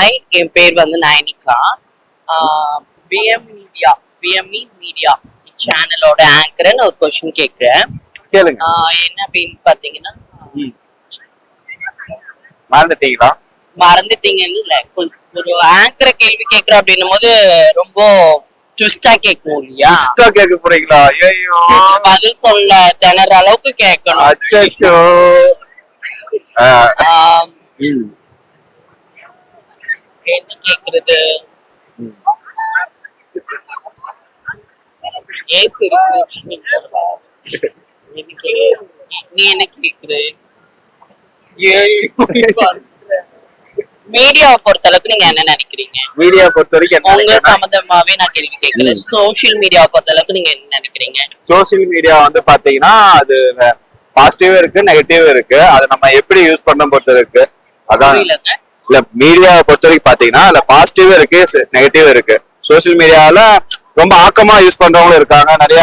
Hi என் பேர் வந்து Nayanika. PM media PME media சேனலோட ஆங்கர்னு ஒரு கொஸ்டின் கேட்குறேன் என்ன அப்படின்னு பார்த்தீங்கன்னா. மறந்துட்டீங்களா? மறந்துட்டீங்கன்னு இல்லை. ஒரு ஆங்கரை கேள்வி கேட்குறேன் அப்படின்னும் போது ரொம்ப ட்விஸ்டா கேட்கணும் இல்லையா? இஷ்டா கேட்க போறீங்களா? ஐயோ பதில் சொல்ல திணற அளவுக்கு கேட்கணும். அச்சோ கேக்குறது? எனக்கு நீ என்ன கேக்குற மீடியாவை பொறுத்த அளவுக்கு நீங்க என்ன நினைக்கிறீங்க? மீடியா பொறுத்த வரைக்கும் உங்க சம்பந்தமாவே நான் கேள்வி கேட்கிறேன். சோஷியல் மீடியாவை பொறுத்த அளவுக்கு நீங்க என்ன நினைக்கிறீங்க? சோசியல் மீடியா வந்து பாத்தீங்கன்னா அது பாசிட்டிவ் இருக்கு நெகட்டிவ் இருக்கு. அதை நம்ம எப்படி யூஸ் பண்ண பொறுத்து இருக்கு அதான் இல்ல மீடியாவை பொறுத்த வரைக்கும் பாத்தீங்கன்னா இல்ல பாசிட்டிவ் இருக்கு நெகட்டிவ் இருக்கு. சோசியல் மீடியால ரொம்ப ஆக்கமா யூஸ் பண்றவங்களும் இருக்காங்க. நிறைய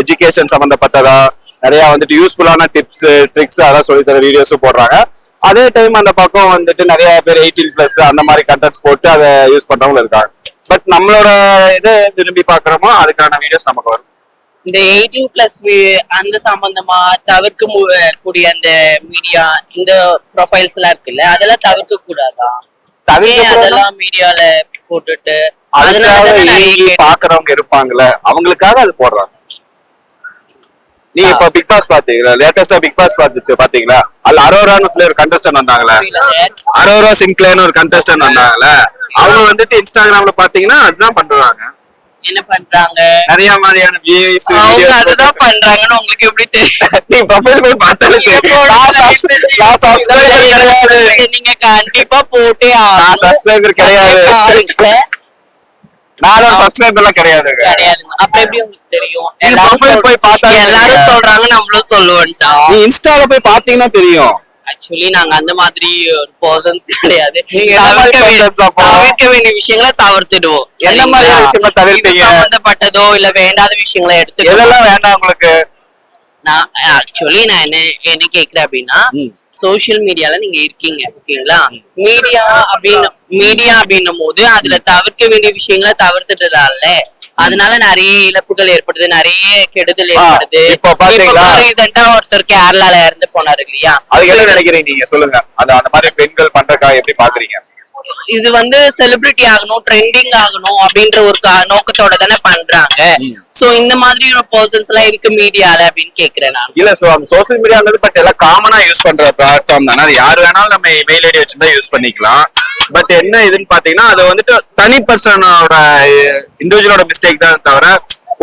எஜுகேஷன் சம்பந்தப்பட்டதா நிறைய வந்துட்டு யூஸ்ஃபுல்லான டிப்ஸ் ட்ரிக்ஸ் அதெல்லாம் சொல்லி தர வீடியோஸும் போடுறாங்க. அதே டைம் அந்த பக்கம் வந்துட்டு நிறைய பேர் எயிட்டீன் பிளஸ் அந்த மாதிரி கண்டென்ட்ஸ் போட்டு அதை யூஸ் பண்றவங்களும் இருக்காங்க. பட் நம்மளோட இதை விரும்பி பாக்குறோமோ அதுக்கான வீடியோஸ் நமக்கு வரும். இந்த எயிட்டீன் பிளஸ் அந்த சம்பந்தமா தவிர்க்க கூடிய அந்த மீடியா இந்த ப்ரொஃபைல்ஸ் எல்லாம் இருக்குல்ல அதெல்லாம் தவிர்க்க கூடாதா தவிர்க்க ஏன் கூடாதுன்னா? அதெல்லாம் மீடியால போட்டுட்டு? அதனால பேர் பாக்குறவங்க இருப்பாங்கல்ல அவங்களுக்காக அது போடுறாங்க. நீங்க இப்ப பிக் பாஸ் பாத்தீங்களா? லேட்டஸ்டா பிக் பாஸ் பாத்துச்சு பாத்தீங்களா? அதுல அரோரான்னு சொல்லி ஒரு கண்டஸ்டன்ட் வந்தாங்களே. அரோரா சிங்க்லேன்னு ஒரு கண்டஸ்டன்ட் வந்தாங்கல்ல. அவங்க வந்துட்டு இன்ஸ்டாகிராம்ல பாத்தீங்கன்னா அதுதான் பண்றாங்க. என்ன பண்றாங்க? நிறைய மாதிரியான வியூஸ் அவங்க அதுதான் பண்றாங்கன்னு உங்களுக்கு எப்படி தெரியும்? நீ ப்ரொஃபைல் போய் பார்த்தாலே தெரியும். நான் subscriber கிடையாது. நீங்க கண்டிப்பா போட்டே நான் சப்ஸ்கிரைபர் கிடையாது. ஆகணும் நான் சப்ஸ்கிரைபர் எல்லாம் கிடையாதுங்க கிடையாதுங்க. அப்ப எப்படி உங்களுக்கு தெரியும்? எல்லாரும் போய் பார்த்தா எல்லாரும் சொல்றாங்க நம்மளும் சொல்லுவோம்டா. நீ இன்ஸ்டால போய் பாத்தீங்கன்னா தெரியும். ஆக்சுவலி நாங்க அந்த மாதிரி ஒரு பர்சன்ஸ் கிடையாது. தவிர்க்க வேண்டிய விஷயங்களை தவிர்த்துடுவோம். என்ன மாதிரி? விஷயங்களை தவிர்ப்பீங்க? இது சம்பந்தப்பட்டதோ இல்ல வேண்டாத விஷயங்களை எடுத்துக்கோ எதெல்லாம் வேண்டாம் உங்களுக்கு? நான் ஆக்சுவலி நான் என்ன என்ன கேக்குறேன் அப்படின்னா ம். சோஷியல் மீடியால நீங்க இருக்கீங்க ஓகேங்களா? மீடியா அப்படின்னு மீடியா அப்படின்னும் போது அதுல தவிர்க்க வேண்டிய விஷயங்களை தவிர்த்துட்டுறால அதனால நிறைய இழப்புகள் ஏற்படுது நிறைய கெடுதல் ஏற்படுது. இப்போ பாத்தீங்களா? ரீசெண்டா ஒருத்தர் கேரளால இறந்து போனாரு இல்லையா? அது என்ன நினைக்கிறீங்க நீங்க? சொல்லுங்க. அது அந்த மாதிரி பெண்கள் பண்றதுக்காக எப்படி பாக்குறீங்க? இது வந்து செலிபிரிட்டி ஆகணும் ட்ரெண்டிங் ஆகணும் அப்படின்ற ஒரு நோக்கத்தோட தானே பண்றாங்க. சோ இந்த மாதிரியான பர்சன்ஸ் எல்லாம் இருக்கு மீடியால அப்படின்னு கேக்குறேன் நான். இல்ல சோ அந்த சோசியல் மீடியாங்கிறது பட் எல்லாம் காமனா யூஸ் பண்ற பிளாட்ஃபார்ம் தானே. அது யார் வேணாலும் நம்ம மெயில் ஐடி வச்சிருந்தா யூஸ் பண்ணிக்கலாம். பட் என்ன இதுன்னு பாத்தீங்கன்னா அது வந்துட்டு தனி பர்சனோட இண்டிவிஜுவலோட மிஸ்டேக் தான் தவிர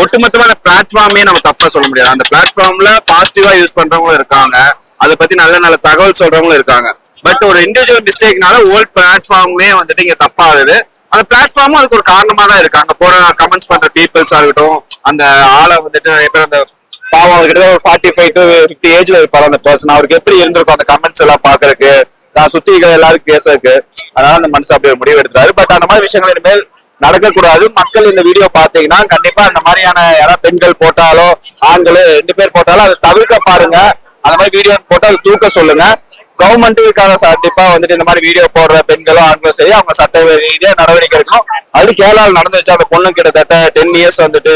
ஒட்டுமொத்தமா அந்த பிளாட்ஃபார்மே நம்ம தப்பா சொல்ல முடியாது. அந்த பிளாட்ஃபார்ம்ல பாசிட்டிவா யூஸ் பண்றவங்களும் இருக்காங்க. அதை பத்தி நல்ல நல்ல தகவல் சொல்றவங்களும் இருக்காங்க. பட் ஒரு இண்டிவிஜுவல் மிஸ்டேக்னால ஓல்ட் பிளாட்ஃபார்மே வந்துட்டு இங்க தப்பாகுது. அந்த பிளாட்ஃபார்மும் அதுக்கு ஒரு காரணமா தான் இருக்கு. அங்க போற கமெண்ட்ஸ் பண்ற பீப்புள்ஸ் ஆகட்டும் அந்த ஆளை வந்துட்டு நிறைய பேர் அந்த பாவம் அவர்கிட்ட ஒரு ஃபார்ட்டி ஃபைவ் டு ஃபிஃப்டி ஏஜ்ல இருப்பாரு அந்த பர்சன் அவருக்கு எப்படி இருந்திருக்கும் அந்த கமெண்ட்ஸ் எல்லாம் பாக்குறதுக்கு நான் சுத்தி இருக்கிற எல்லாருக்கும் பேசுறதுக்கு. அதனால அந்த மனுஷன் அப்படி ஒரு முடிவு எடுத்தாரு பட் அந்த மாதிரி விஷயங்கள் இனிமேல் நடக்கக்கூடாது. மக்கள் இந்த வீடியோ பாத்தீங்கன்னா கண்டிப்பா அந்த மாதிரியான யாராவது பெண்கள் போட்டாலோ ஆண்கள் ரெண்டு பேர் போட்டாலும் அதை தவிர்க்க பாருங்க. அந்த மாதிரி வீடியோ போட்டு அதை தூக்க சொல்லுங்க. கவர்மெண்ட்டுக்கான கண்டிப்பா வந்துட்டு இந்த மாதிரி வீடியோ போடுற பெண்களோ ஆண்களோ சரி அவங்க சட்ட ரீதியா நடவடிக்கை எடுக்கணும். அது கேரளாவில் நடந்துச்சு அந்த பொண்ணு கிட்டத்தட்ட டென் இயர்ஸ் வந்துட்டு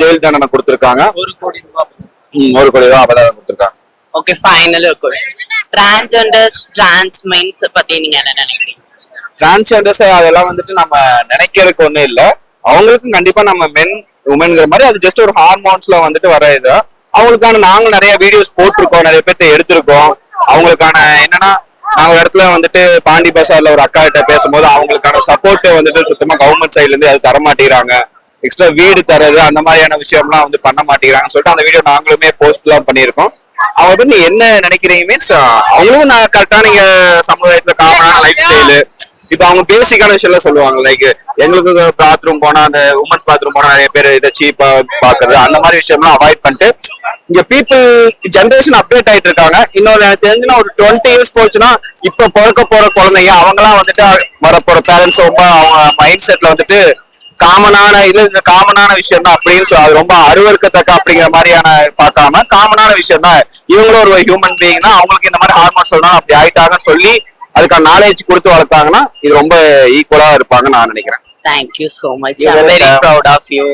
ஜெயில் தண்டனை கொடுத்திருக்காங்க. ஒரு கோடி ரூபாய் ஒரு கோடி ரூபாய் அபராதம் கொடுத்திருக்காங்க. ஓகே ஃபைனல் ஒரு கொஸ்டின் டிரான்ஸ்ஜெண்டர்ஸ் டிரான்ஸ்மென்ஸ் பத்தி நீங்க என்ன நினைக்கிறீங்க? டிரான்ஸ்ஜெண்டர்ஸ் அதெல்லாம் வந்துட்டு நம்ம நினைக்கிறதுக்கு ஒன்றும் இல்ல. அவங்களுக்கும் கண்டிப்பா நம்ம மென் உமன்ங்கிற மாதிரி அது ஜஸ்ட் ஒரு ஹார்மோன்ஸ்ல வந்துட்டு வர இது. அவங்களுக்கான நாங்க நிறைய வீடியோஸ் போட்டிருக்கோம் நிறைய பேர்த்த எடுத்திருக்கோம். அவங்களுக்கான என்னன்னா நான் ஒரு இடத்துல வந்துட்டு பாண்டி பசார்ல ஒரு அக்கா கிட்ட பேசும்போது அவங்களுக்கான சப்போர்ட் வந்துட்டு சுத்தமா கவர்மெண்ட் சைட்ல இருந்து அது தர மாட்டேங்கிறாங்க. எக்ஸ்ட்ரா வீடு தரது அந்த மாதிரியான விஷயம்லாம் வந்து பண்ண மாட்டேங்கிறாங்கன்னு சொல்லிட்டு அந்த வீடியோ நாங்களுமே போஸ்ட் எல்லாம் பண்ணியிருக்கோம். அவங்க வந்து என்ன நினைக்கிறீங்க மீன்ஸ் அவங்களும் நான் கரெக்டா நீங்க சமுதாயத்துல காமனான லைஃப் ஸ்டைலு இப்ப அவங்க பேசிக்கான விஷயம் சொல்லுவாங்க லைக் எங்களுக்கு பாத்ரூம் போனா அந்த உமன்ஸ் பாத்ரூம் போனா நிறைய பேர் இதை சீப்பா பாக்குறது அந்த மாதிரி விஷயம்லாம் அவாய்ட் பண்ணிட்டு இங்க பீப்புள் ஜென்ரேஷன் அப்டேட் ஆயிட்டு இருக்காங்க. இன்னொரு தெரிஞ்சுன்னா ஒரு டுவெண்ட்டி இயர்ஸ் போச்சுன்னா இப்ப பிறக்க போற குழந்தைங்க அவங்கலாம் வந்துட்டு வரப்போற பேரண்ட்ஸ் ரொம்ப அவங்க மைண்ட் செட்ல வந்துட்டு காமனான இது இந்த காமனான விஷயம் தான் அப்படின்னு அது ரொம்ப அருவருக்கத்தக்க அப்படிங்கிற மாதிரியான பார்க்காம காமனான விஷயம் தான் இவங்களும் ஒரு ஹியூமன் பீயிங் தான் அவங்களுக்கு இந்த மாதிரி ஹார்மோன் சொல்லணும் அப்படி ஆயிட்டாங்கன்னு சொல்லி அதுக்கான நாலேஜ் கொடுத்து வளர்த்தாங்கன்னா இது ரொம்ப ஈக்குவலா இருப்பாங்கன்னு நான் நினைக்கிறேன். Thank you so much very. Proud of you